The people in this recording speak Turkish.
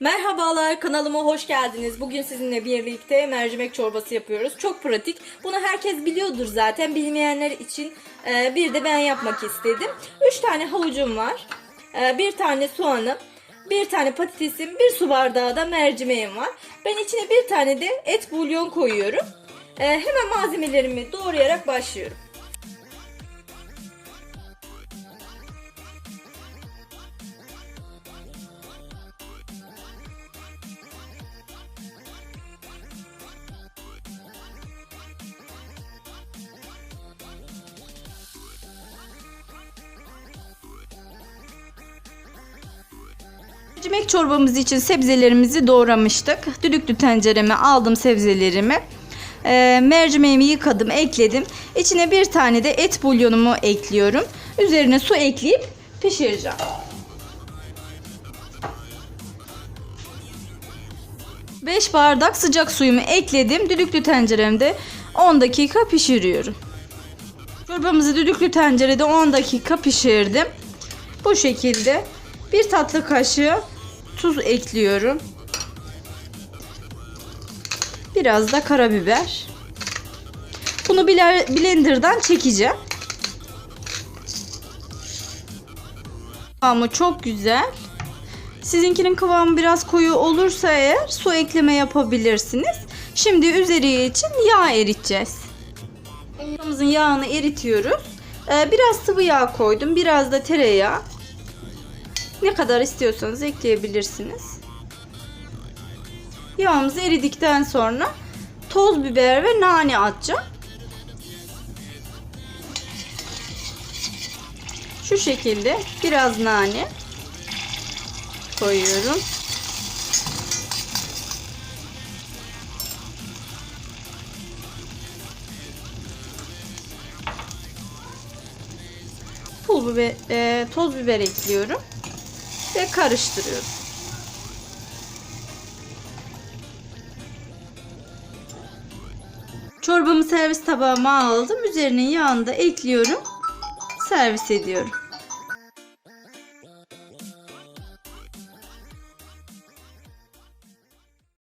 Merhabalar kanalıma hoş geldiniz. Bugün sizinle birlikte mercimek çorbası yapıyoruz. Çok pratik. Bunu herkes biliyordur zaten. Bilmeyenler için e, bir de ben yapmak istedim. 3 tane havucum var. E, bir tane soğanım. Bir tane patatesim. Bir su bardağı da mercimeğim var. Ben içine bir tane de et bulyon koyuyorum. E, hemen malzemelerimi doğrayarak başlıyorum. Mercimek çorbamız için sebzelerimizi doğramıştık. Düdüklü tencereme aldım sebzelerimi. Ee, mercimeğimi yıkadım, ekledim. İçine bir tane de et bulyonumu ekliyorum. Üzerine su ekleyip pişireceğim. Beş bardak sıcak suyumu ekledim. Düdüklü tenceremde 10 dakika pişiriyorum. Çorbamızı düdüklü tencerede 10 dakika pişirdim. Bu şekilde bir tatlı kaşığı tuz ekliyorum. Biraz da karabiber. Bunu blenderdan çekeceğim. Kıvamı çok güzel. Sizinkinin kıvamı biraz koyu olursa eğer su ekleme yapabilirsiniz. Şimdi üzeri için yağ eriteceğiz. Çorbamızın yağını eritiyoruz. Ee, Biraz sıvı yağ koydum. Biraz da tereyağı. Ne kadar istiyorsanız ekleyebilirsiniz. Yağımız eridikten sonra toz biber ve nane atacağım. Şu şekilde biraz nane koyuyorum. Pul biber, e, toz biber ekliyorum ve karıştırıyorum. Çorbamı servis tabağıma aldım. Üzerine yağını da ekliyorum. Servis ediyorum.